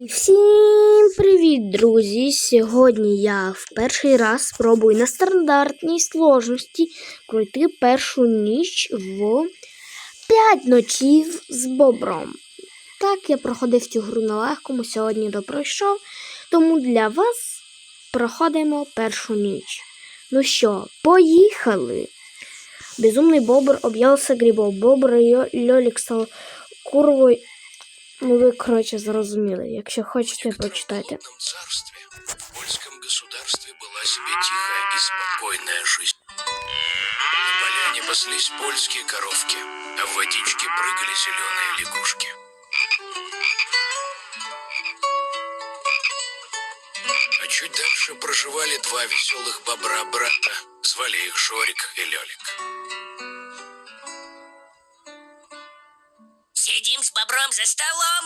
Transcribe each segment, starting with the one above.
Всім привіт, друзі! Сьогодні я в перший раз спробую на стандартній сложності пройти першу ніч в 5 ночів з бобром. Так, я проходив цю гру на легкому, сьогодні допройшов, тому для вас проходимо першу ніч. Ну що, поїхали! Безумний бобр об'явився грибов. Бобр Льолік став курвою. Ну, ви, коротше, зрозуміли. Якщо хочете, почитайте. В царстве, в польском государстве была себе тихая и спокойная жизнь. На поляне паслись польские коровки, а в водичке прыгали зеленые лягушки. А чуть дальше проживали два веселых бобра-брата. Звали их Жорик и Лёлик. бобром за столом,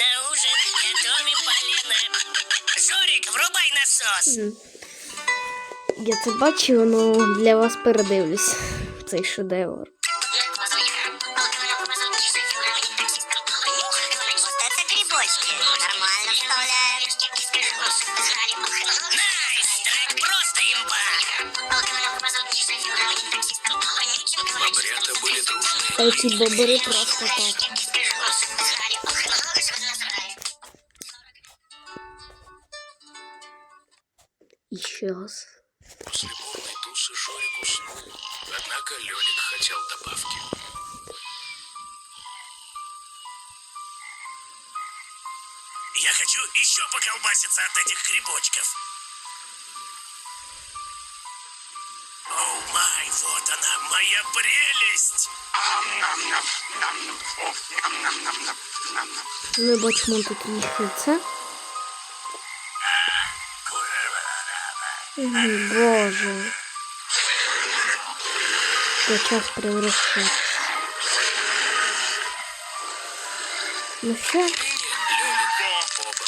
на ужин готовим полено. Жорик, врубай насос. М. Я це бачив, але для вас передивлюсь цей шедевр. Вот это грибочки. Нормально вставляем. Найс, трек просто имба. Бобрята были дружные. Та ці бобри просто так. Раз. После полной тусы Жорик уснул. Однако Лёлик хотел добавки. Я хочу еще поколбаситься от этих грибочков. Оу май, вот она, моя прелесть. Ми бачимо тут їх яйце. Мгм, Боже. Я час превращатися. Ну що? Лёлик оба.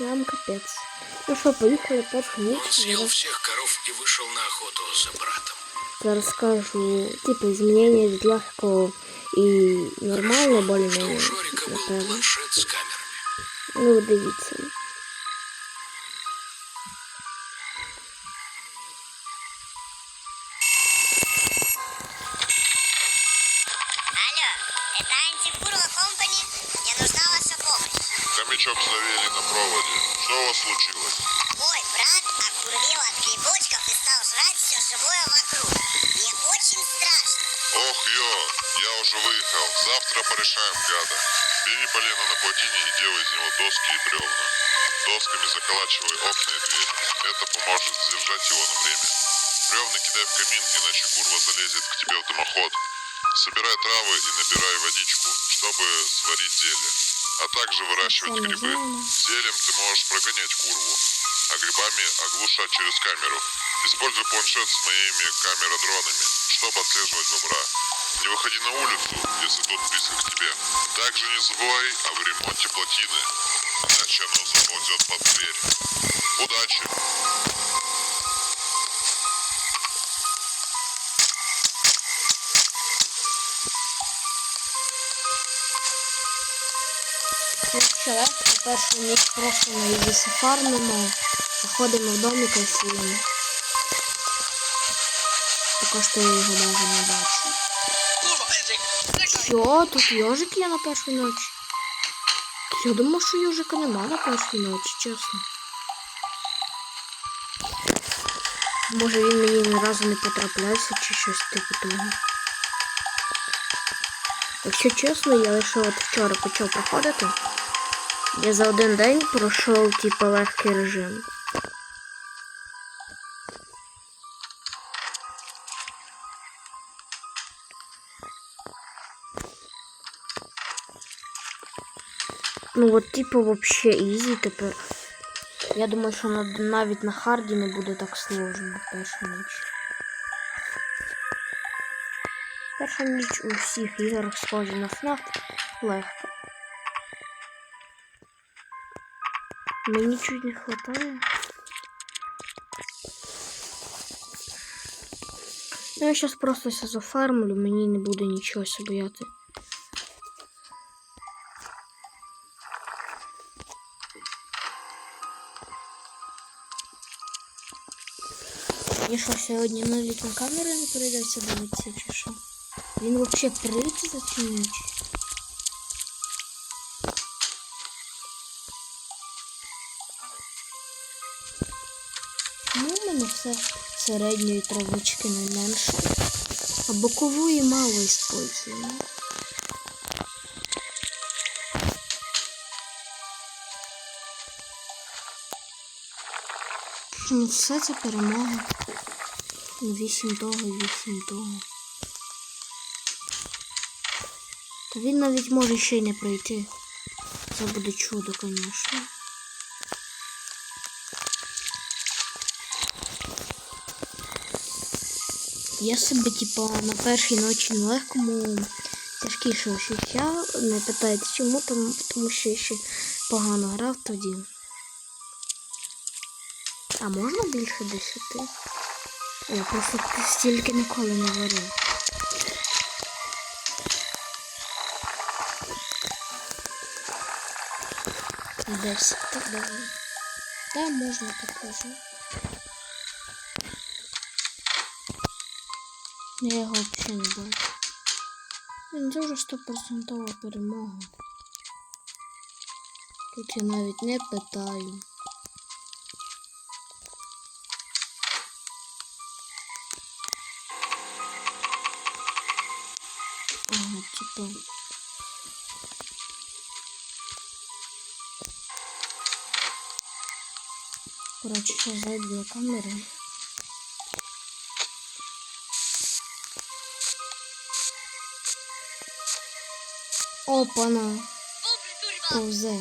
Нам капець. Ну що, поїхали першу ніч. Он съел Зараз, всех коров и вышел на охоту за братом. зараз скажу, типу, змінення від легкого і нормально, Что у более-менее, Жорика был напевно. планшет с камерами. Ну, дивіться. Проводе. Что у вас случилось? Мой брат окурил от грибочков и стал жрать все живое вокруг. Мне очень страшно. Ох, ё, я уже выехал. Завтра порешаем гада. Бери полено на плотине и делай из него доски и бревна. Досками заколачивай окна и двери. Это поможет сдержать его на время. Бревна кидай в камин, иначе курва залезет к тебе в дымоход. Собирай травы и набирай водичку, чтобы сварить зелье. А также выращивать грибы. Зельем ты можешь прогонять курву, а грибами оглушать через камеру. Используй планшет с моими камеродронами, чтобы отслеживать бобра. Не выходи на улицу, если тот близко к тебе. Также не забывай об ремонте плотины, иначе оно заползет под дверь. Удачи! Що, легко, першу ніч просто на її фармимо, заходимо в домик і сіємо. Також ти його навіть не бачу. Що? Тут йожик є на першу ніч? Я думав, що йожика нема на першій ночі, чесно. Може він мені ні разу не потраплявся чи щось типу того. Якщо чесно, я лише от вчора почав проходити. Я за один день пройшов типу легкий режим. Ну от типу вообще ізі тепер. Я думаю, що на- навіть на харді не буде так сложно першу ніч. Перша ніч у всіх іграх схожа на FNAF легко. Мне ничего не хватает. Ну, я сейчас просто все зафармлю, мне не буду ничего собирать яти. Мені що, сьогодні на літній камери не прийдеться дивитися чи що? Він взагалі прийде за цю? Ну, все середньої травички не менше. А бокової мало используємо. Ну, все це перемога. Вісім того, вісім того. Та він навіть може ще й не пройти. Це буде чудо, звісно. Я себе, типа, на першій ночі на легкому тяжкіше ощущав. Не питайте чому, тому, що я ще погано грав тоді. А можна більше десяти? Я просто стільки ніколи не варив. Десять, так давай. Та можна також. Я його взагалі не бачу. Він дуже стопроцентова перемога. Тут я навіть не питаю. Ага, типа. Короче, сейчас зайду на камеру. Опана, Бубль турба! повзе.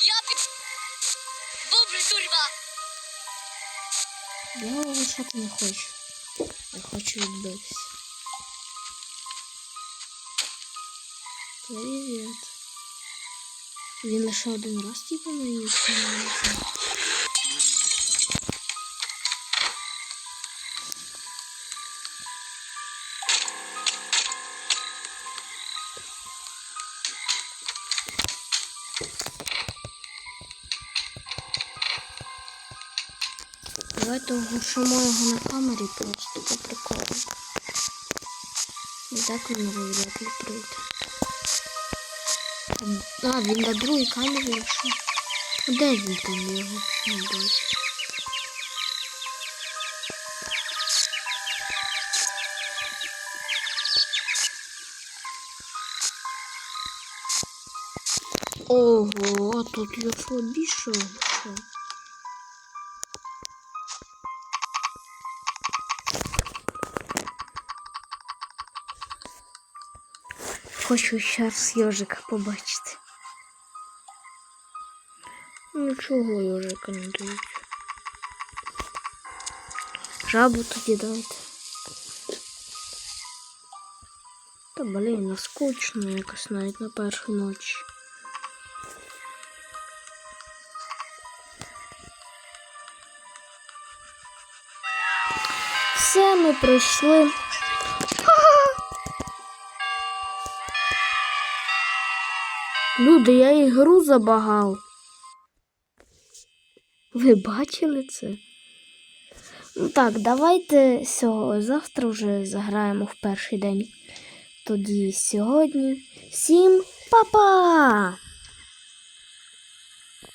Я пі... Бубль турба! Я його лишати не хочу. Я хочу відбитися. Привіт. Він лише один раз типу на її Давайте оглушимо його на камері просто по приколу. І так він ли прийде. А, він на другій камері лише. Де він там його? Ого, а тут я що більше Хочу зараз йожика побачити. Ну чого йожика не дають? Жабу тоді дайте. Та блін, ну скучно якось навіть на першу ніч. Все, ми пройшли. Люди, я ігру забагав. Ви бачили це? Ну так, давайте сього, завтра вже заграємо в перший день. Тоді сьогодні. Всім па-па!